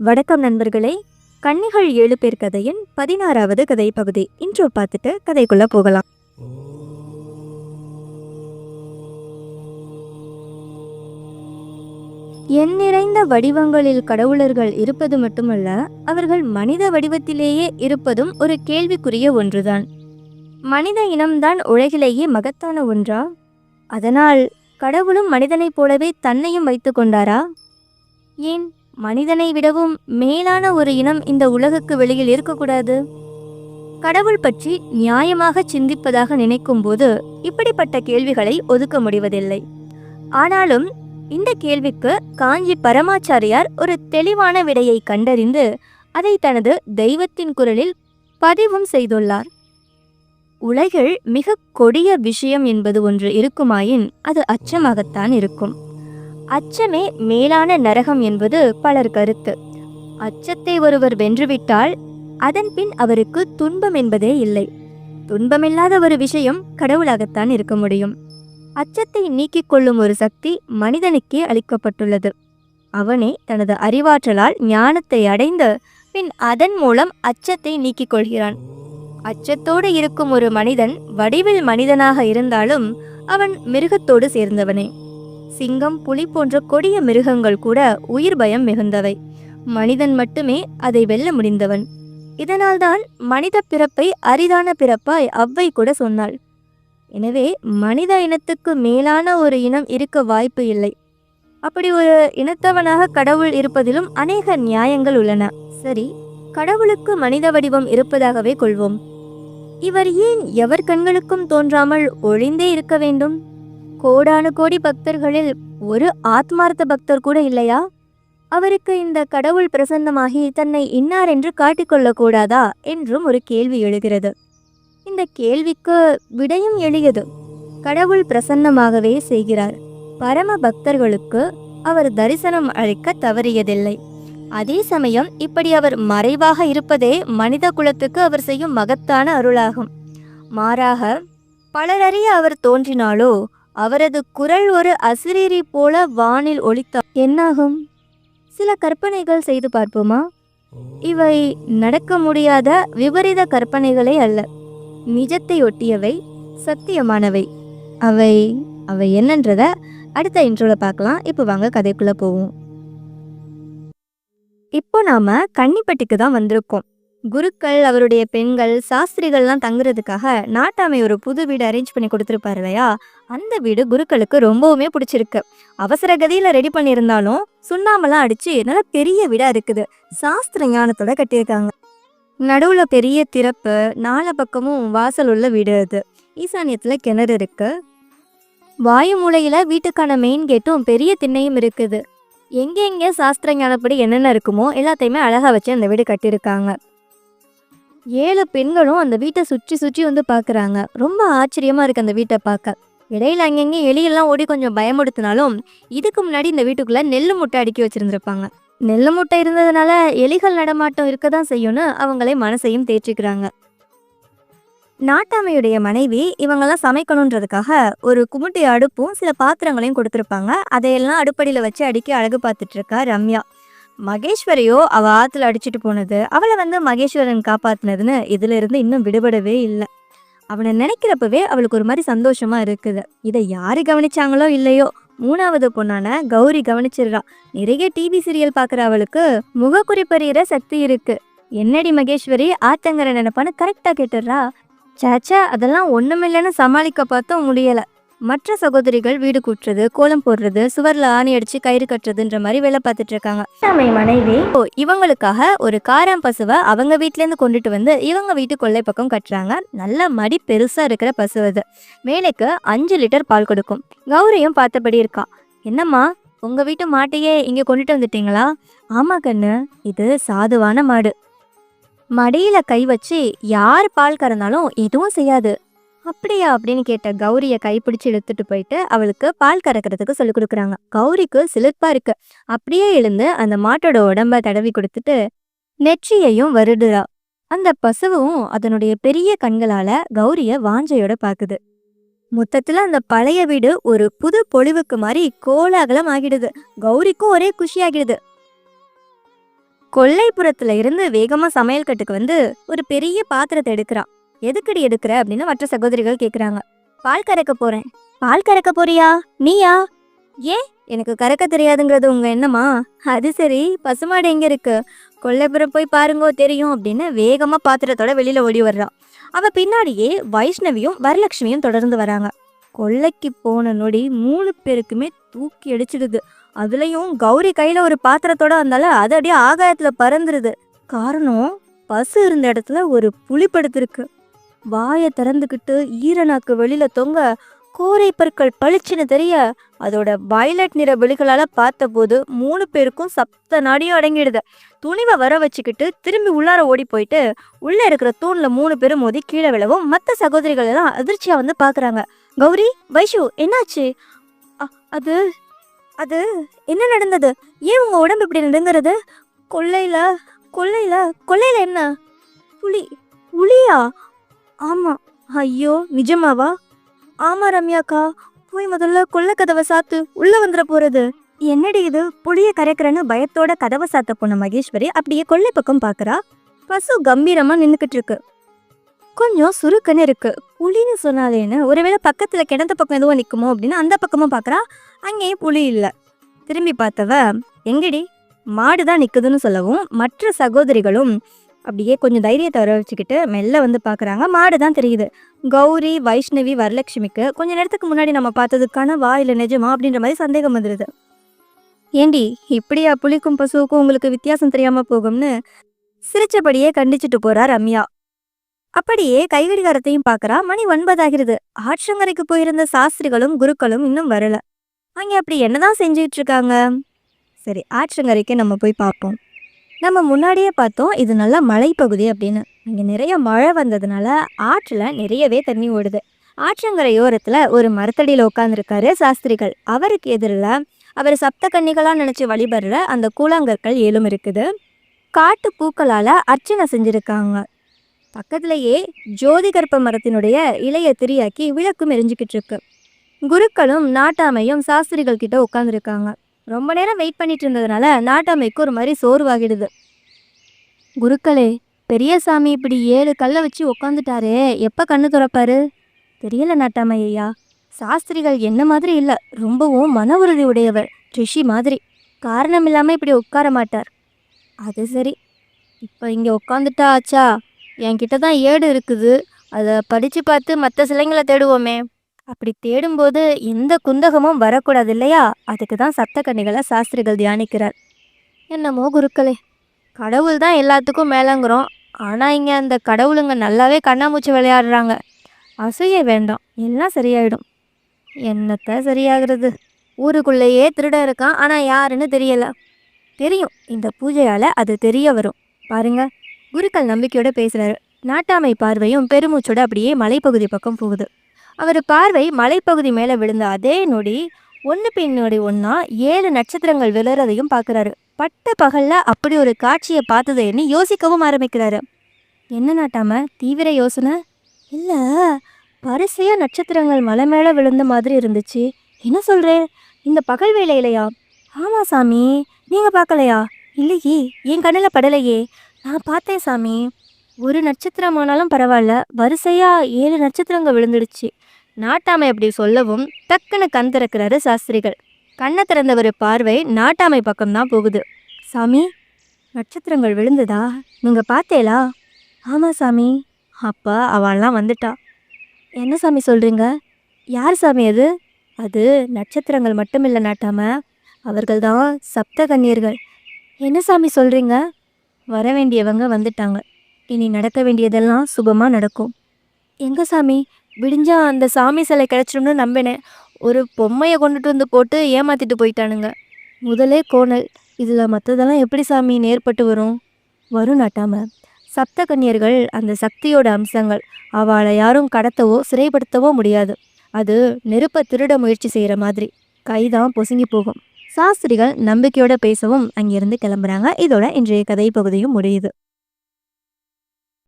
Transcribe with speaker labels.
Speaker 1: வணக்கம் நண்பர்களே. கன்னிகள் ஏழு பேர் கதையின் பதினாறாவது கதை பகுதி இன்று பார்த்துட்டு கதைக்குள்ள போகலாம். எண் நிறைந்த வடிவங்களில் கடவுளர்கள் இருப்பது மட்டுமல்ல அவர்கள் மனித வடிவத்திலேயே இருப்பதும் ஒரு கேள்விக்குரிய ஒன்றுதான். மனித இனம்தான் உலகிலேயே மகத்தான ஒன்றா? அதனால் கடவுளும் மனிதனைப் போலவே தன்னையும் வைத்து கொண்டாரா? ஏன்? மனிதனை விடவும் மேலான ஒரு இனம் இந்த உலகுக்கு வெளியில் இருக்கக்கூடாது. கடவுள் பற்றி நியாயமாக சிந்திப்பதாக நினைக்கும்போது இப்படிப்பட்ட கேள்விகளை ஒதுக்க முடிவதில்லை. ஆனாலும் இந்த கேள்விக்கு காஞ்சி பரமாச்சாரியார் ஒரு தெளிவான விடையை கண்டறிந்து அதை தனது தெய்வத்தின் குரலில் பதிவும் செய்துள்ளார். உலகில் மிக கொடிய விஷயம் என்பது ஒன்று இருக்குமாயின் அது அச்சமாகத்தான் இருக்கும். அச்சமே மேலான நரகம் என்பது பலர் கருத்து. அச்சத்தை ஒருவர் வென்றுவிட்டால் அதன் பின் அவருக்கு துன்பம் என்பதே இல்லை. துன்பமில்லாத ஒரு விஷயம் கடவுளாகத்தான் இருக்க முடியும். அச்சத்தை நீக்கிக் கொள்ளும் ஒரு சக்தி மனிதனுக்கே அளிக்கப்பட்டுள்ளது. அவனே தனது அறிவாற்றலால் ஞானத்தை அடைந்து பின் அதன் மூலம் அச்சத்தை நீக்கிக் கொள்கிறான். அச்சத்தோடு இருக்கும் ஒரு மனிதன் வடிவில் மனிதனாக இருந்தாலும் அவன் மிருகத்தோடு சேர்ந்தவனே. சிங்கம் புலி போன்ற கொடிய மிருகங்கள் கூட உயிர் பயம் மிகுந்தவை. மனிதன் மட்டுமே அதை வெல்ல முடிந்தவன். இதனால்தான் மனித பிறப்பை அரிதான பிறப்பாய் அவ்வை கூட சொன்னாள். எனவே மனித இனத்துக்கு மேலான ஒரு இனம் இருக்க வாய்ப்பு இல்லை. அப்படி ஒரு இனத்தவனாக கடவுள் இருப்பதிலும் அநேக நியாயங்கள் உள்ளன. சரி கடவுளுக்கு மனித வடிவம் இருப்பதாகவே கொள்வோம். இவர் ஏன் எவர் கண்களுக்கும் தோன்றாமல் ஒழிந்தே இருக்க வேண்டும்? கோடானு கோடி பக்தர்களில் ஒரு ஆத்மார்த்த பக்தர் கூட இல்லையா? அவருக்கு இந்த கடவுள் பிரசன்னமாகி தன்னை இன்னார் என்று காட்டிக்கொள்ளக்கூடாதா என்றும் ஒரு கேள்வி எழுகிறது. இந்த கேள்விக்கு விடையும் எளியது. கடவுள் பிரசன்னமாகவே செய்கிறார். பரம பக்தர்களுக்கு அவர் தரிசனம் அளிக்க தவறியதில்லை. அதே சமயம் இப்படி அவர் மறைவாக இருப்பதே மனித குலத்துக்கு அவர் செய்யும் மகத்தான அருளாகும். மாறாக பலரறிய அவர் தோன்றினாலோ அவரது குரல் ஒரு அசிரீரி போல வானில் ஒழித்தார் என்னாகும்? சில கற்பனைகள் செய்து பார்ப்போமா? இவை நடக்க முடியாத விபரீத கற்பனைகளே அல்ல. நிஜத்தை ஒட்டியவை சத்தியமானவை. அவை அவை என்னன்றத அடுத்த இன்ட்ரோல பார்க்கலாம். இப்போ வாங்க கதைக்குள்ள போவோம். இப்போ நாம கன்னிப்பட்டிக்கு தான் வந்திருக்கோம். குருக்கள் அவருடைய பெண்கள் சாஸ்திரிகள்லாம் தங்குறதுக்காக நாட்டாமை ஒரு புது வீடு அரேஞ்ச் பண்ணி கொடுத்துருப்பாரு இல்லையா? அந்த வீடு குருக்களுக்கு ரொம்பவுமே பிடிச்சிருக்கு. அவசர கதியில ரெடி பண்ணியிருந்தாலும் சுண்ணாமெல்லாம் அடிச்சு நல்ல பெரிய வீடா இருக்குது. சாஸ்திர ஞானத்தோட கட்டியிருக்காங்க. நடுவுல பெரிய திறப்பு நாலு பக்கமும் வாசல் உள்ள வீடு அது. ஈசானியத்துல கிணறு இருக்கு. வாயு மூலையில வீட்டுக்கான மெயின் கேட்டும் பெரிய திண்ணையும் இருக்குது. எங்கெங்கே சாஸ்திர ஞானப்படி என்னென்ன இருக்குமோ எல்லாத்தையுமே அழகா வச்சு அந்த வீடு கட்டியிருக்காங்க. ஏழு பெண்களும் அந்த வீட்டை சுற்றி சுற்றி வந்து பார்க்குறாங்க. ரொம்ப ஆச்சரியமாக இருக்குது அந்த வீட்டை பார்க்க. இடையில அங்கங்கே எலியெல்லாம் ஓடி கொஞ்சம் பயமுடுத்தினாலும் இதுக்கு முன்னாடி இந்த வீட்டுக்குள்ளே நெல் முட்டை அடுக்கி வச்சுருந்துருப்பாங்க. நெல் முட்டை இருந்ததுனால எலிகள் நடமாட்டம் இருக்க தான் செய்யும்னு அவங்களே மனசையும் தேற்றிக்கிறாங்க. நாட்டாமையுடைய மனைவி இவங்கெல்லாம் சமைக்கணுன்றதுக்காக ஒரு குமுட்டி அடுப்பும் சில பாத்திரங்களையும் கொடுத்துருப்பாங்க. அதையெல்லாம் அடுப்படியில் வச்சு அடுக்கி அழகு பார்த்துட்ருக்கா ரம்யா. மகேஸ்வரியோ அவ ஆத்துல அடிச்சுட்டு போனது அவளை வந்து மகேஸ்வரன் காப்பாத்தினதுன்னு இதுல இருந்து இன்னும் விடுபடவே இல்லை. அவனை நினைக்கிறப்பவே அவளுக்கு ஒரு மாதிரி சந்தோஷமா இருக்குது. இதை யாரு கவனிச்சாங்களோ இல்லையோ? மூணாவது பொண்ணான கௌரி கவனிச்சிடுறா. நிறைய டிவி சீரியல் பார்க்குற அவளுக்கு முகக்குறிப்பறிகிற சக்தி இருக்கு. என்னடி மகேஸ்வரி ஆத்தங்கரை நினைப்பான்னு கரெக்டாக கேட்டுடுறா. சாச்சா அதெல்லாம் ஒண்ணுமில்லைன்னு சமாளிக்க பார்த்தோம் முடியலை. மற்ற சகோதரிகள் வீடு கூட்டுறது கோலம் போடுறது சுவர்ல ஆணி அடிச்சு கயிறு கட்டுறதுன்ற மாதிரி வேலை பார்த்துட்டு இருக்காங்க. மனைவி. ஓ இவங்களுக்காக ஒரு காராம் பசுவை அவங்க வீட்ல இருந்து கொண்டுட்டு வந்து இவங்க வீட்டு கொல்லை பக்கம் கட்டுறாங்க. நல்ல மடி பெருசா இருக்கிற பசு அது. மேலைக்கு அஞ்சு லிட்டர் பால் கொடுக்கும். கௌரியும் பார்த்தபடி இருக்கா. என்னம்மா உங்க வீட்டு மாட்டையே இங்க கொண்டுட்டு வந்துட்டீங்களா? ஆமா கண்ணு இது சாதுவான மாடு. மடியில கை வச்சு யார் பால் கறந்தாலும் எதுவும் செய்யாது. அப்படியா? அப்படின்னு கேட்ட கௌரியை கைப்பிடிச்சு இழுத்துட்டு போயிட்டு அவளுக்கு பால் கறக்கிறதுக்கு சொல்லி கொடுக்குறாங்க. கௌரிக்கு சிலிர்ப்பா இருக்கு. அப்படியே எழுந்து அந்த மாட்டோட உடம்ப தடவி கொடுத்துட்டு நெற்றியையும் வருடுறா. அந்த பசுவும் அதனுடைய பெரிய கண்களால கௌரிய வாஞ்சையோட பாக்குது. மொத்தத்துல அந்த பழைய வீடு ஒரு புது பொழிவுக்கு மாதிரி கோலாகலம் ஆகிடுது. கௌரிக்கும் ஒரே குஷி ஆகிடுது கொல்லைப்புறத்துல இருந்து வேகமா சமையல் கட்டுக்கு வந்து ஒரு பெரிய பாத்திரத்தை எடுக்கிறான் எதுக்கடி எடுக்கிற அப்படின்னு மற்ற சகோதரிகள் கேட்குறாங்க பால் கறக்க போறேன். பால் கறக்க போறியா? நீயா? ஏன்? எனக்கு கறக்க தெரியாதுங்கிறது உங்க என்னமா அது சரி. பசுமாடு எங்க இருக்கு? கொல்லைப்புறம் போய் பாருங்கோ தெரியும் அப்படின்னு வேகமா பாத்திரத்தோட வெளியில ஓடி வர்றான் அவ பின்னாடியே வைஷ்ணவியும் வரலட்சுமியும் தொடர்ந்து வராங்க. கொல்லைக்கு போன நொடி மூணு பேருக்குமே தூக்கி அடிச்சிடுது. அதுலயும் கௌரி கையில ஒரு பாத்திரத்தோட வந்தால அது அப்படியே ஆகாயத்துல பறந்துருது. காரணம் பசு இருந்த இடத்துல ஒரு புலி படுத்திருக்கு வாயை திறந்துக்கிட்டு ஈரநாக்கு வெளியில தொங்க கோரை பற்கள் பளிச்சுன்னு தெரிய அதோட வயலட் நிற விழிகளால பார்த்தபோது மூணு பேருக்கும் சப்த நாடியும் அடங்கிடுது. துணிவை வர வச்சுக்கிட்டு திரும்பி உள்ளார ஓடி போயிட்டு உள்ள இருக்கிற தூண்ல மூணு பேரும் மோதி கீழே விழவும் மற்ற சகோதரிகள் எல்லாம் அதிர்ச்சியா வந்து பாக்குறாங்க கௌரி வைஷு என்னாச்சு? அ- அது அது என்ன நடந்தது? ஏன் உங்க உடம்பு இப்படி நடுங்கிறது? கொள்ளையில கொல்லையில கொல்லையில என்ன? புலி புலியா? ஆமாம் ஐயோ நிஜமாவா? ஆமாம் ரம்யாக்கா. போய் முதல்ல கொல்லை கதவை சாத்து உள்ளே வந்துட போகிறது என்னடி இது? புளிய கரைக்கிறேன்னு பயத்தோட கதவை சாத்த போன மகேஸ்வரி அப்படியே கொள்ளை பக்கம் பார்க்குறா பசு கம்பீரமாக நின்றுக்கிட்டு இருக்கு கொஞ்சம் சுருக்குன்னு இருக்கு. புலின்னு சொன்னாலேன்னு ஒருவேளை பக்கத்தில் கிணத்த பக்கம் எதுவும் நிற்குமோ அப்படின்னு அந்த பக்கமும் பார்க்குறா அங்கேயும் புலி இல்லை. திரும்பி பார்த்தவ எங்கடி? மாடு தான் நிற்குதுன்னு சொல்லவும் மற்ற சகோதரிகளும் அப்படியே கொஞ்சம் தைரியத்தை வர வச்சுக்கிட்டு மெல்ல வந்து பார்க்குறாங்க மாடு தான் தெரியுது. கௌரி வைஷ்ணவி வரலட்சுமிக்கு கொஞ்ச நேரத்துக்கு முன்னாடி நம்ம பார்த்ததுக்கான வா இல்லை நிஜமா அப்படின்ற மாதிரி சந்தேகம் வந்துடுது ஏண்டி இப்படியா புளிக்கும் பசுவுக்கும் உங்களுக்கு வித்தியாசம் தெரியாமல் போகும்னு சிரிச்சபடியே கண்டிச்சுட்டு போறா ரம்யா. அப்படியே கைகடிகாரத்தையும் பார்க்குறா மணி ஒன்பதாகிறது. ஆற்றங்கரைக்கு போயிருந்த சாஸ்திரிகளும் குருக்களும் இன்னும் வரல. அங்கே அப்படி என்னதான் செஞ்சுட்டு இருக்காங்க? சரி ஆற்றங்கரைக்கு நம்ம போய் பார்ப்போம். நம்ம முன்னாடியே பார்த்தோம் இது நல்ல மலைப்பகுதி அப்படின்னு. இங்கே நிறைய மழை வந்ததுனால ஆற்றில் நிறையவே தண்ணி ஓடுது. ஆற்றங்கரையோரத்தில் ஒரு மரத்தடியில் உட்காந்துருக்காரு சாஸ்திரிகள். அவருக்கு எதிரில் அவர் சப்த கன்னிகளாக நினச்சி வழிபடுற அந்த கூழாங்கற்கள் ஏலும் இருக்குது. காட்டு பூக்களால் அர்ச்சனை செஞ்சுருக்காங்க. பக்கத்திலேயே ஜோதிகற்ப மரத்தினுடைய இலையை திரியாக்கி விளக்கும் எரிஞ்சுக்கிட்டு இருக்கு. குருக்களும் நாட்டாமையும் சாஸ்திரிகள் கிட்ட உட்காந்துருக்காங்க ரொம்ப நேரம் வெயிட் பண்ணிட்டு இருந்ததுனால நாட்டாமைக்கு ஒரு மாதிரி சோர்வாகிடுது. குருக்களே பெரியசாமி இப்படி ஏழு கல்லை வச்சு உக்காந்துட்டாரே எப்போ கண்ணு துறப்பாரு? தெரியல நாட்டாமை ஐயா சாஸ்திரிகள் என்ன மாதிரி இல்லை ரொம்பவும் மன உறுதி உடையவர் ரிஷி மாதிரி. காரணம் இல்லாமல் இப்படி உட்கார மாட்டார். அது சரி. இப்போ இங்கே உட்காந்துட்டா ஆச்சா? என்கிட்ட தான் ஏடு இருக்குது. அதை படித்து பார்த்து மற்ற சிலைங்களை தேடுவோமே. அப்படி தேடும்போது எந்த குந்தகமும் வரக்கூடாது இல்லையா அதுக்கு தான் சப்த சாஸ்திரிகள் தியானிக்கிறார். என்னமோ குருக்களே கடவுள் தான் எல்லாத்துக்கும் மேலங்கிறோம். ஆனால் இங்கே அந்த கடவுளுங்க நல்லாவே கண்ணாமூச்சி விளையாடுறாங்க. அசூய வேண்டாம் எல்லாம் சரியாயிடும். என்னத்த சரியாகிறது? ஊருக்குள்ளேயே திருடன் இருக்கான் ஆனால் யாருன்னு தெரியல. தெரியும் இந்த பூஜையால் அது தெரிய வரும். பாருங்க குருக்கள் நம்பிக்கையோடு பேசுகிறாரு நாட்டாமை பார்வையும் பெருமூச்சோட அப்படியே மலைப்பகுதி பக்கம் போகுது. அவர் பார்வை மலைப்பகுதி மேலே விழுந்த அதே நொடி ஒன்று பின்னாடி ஒன்றா ஏழு நட்சத்திரங்கள் விழுறதையும் பார்க்குறாரு. பட்ட பகலில் அப்படி ஒரு காட்சியை பார்த்ததை யோசிக்கவும் ஆரம்பிக்கிறாரு. என்ன நாட்டாம தீவிர யோசனை? இல்லை வரிசையாக நட்சத்திரங்கள் மலை மேலே விழுந்த மாதிரி இருந்துச்சு. என்ன சொல்கிறேன் இந்த பகல் வேலையிலையா ஆமாம் சாமி நீங்கள் பார்க்கலையா? இல்லையே என் கண்ணில் படலையே. நான் பார்த்தேன் சாமி. ஒரு நட்சத்திரம் ஆனாலும் பரவாயில்ல. வரிசையாக ஏழு நட்சத்திரங்கள் விழுந்துடுச்சு. நாட்டாமை அப்படி சொல்லவும் டக்குன்னு கண் திறக்கிறாரு சாஸ்திரிகள். கண்ணை திறந்த ஒரு பார்வை நாட்டாமை பக்கம்தான் போகுது. சாமி நட்சத்திரங்கள் விழுந்ததா? நீங்கள் பார்த்தேலா? ஆமாம் சாமி. அப்பா அவள்லாம் வந்துட்டா. என்ன சாமி சொல்கிறீங்க யார் சாமி அது? அது நட்சத்திரங்கள் மட்டும் இல்லை நாட்டாம. அவர்கள் தான் சப்த கன்னியர்கள். என்ன சாமி சொல்கிறீங்க வர வேண்டியவங்க வந்துட்டாங்க. இனி நடக்க வேண்டியதெல்லாம் சுபமாக நடக்கும். எங்கே சாமி? விடிஞ்சால் அந்த சாமி சிலை கிடச்சிடும்னு நம்பினேன். ஒரு பொம்மையை கொண்டுட்டு வந்து போட்டு ஏமாற்றிட்டு போயிட்டானுங்க. முதலே கோணல் இதில் மற்றதெல்லாம் எப்படி சாமி நேர்பட்டு வரும்? வரும் நாட்டாம சப்த கன்னியர்கள் அந்த சக்தியோட அம்சங்கள். அவளை யாரும் கடத்தவோ சிறைப்படுத்தவோ முடியாது. அது நெருப்பை திருட முயற்சி செய்கிற மாதிரி. கைதான் பொசுங்கி போகும். சாஸ்திரிகள் நம்பிக்கையோட பேசவும் அங்கிருந்து கிளம்புறாங்க. இதோட இன்றைய கதை பகுதியும் முடியுது.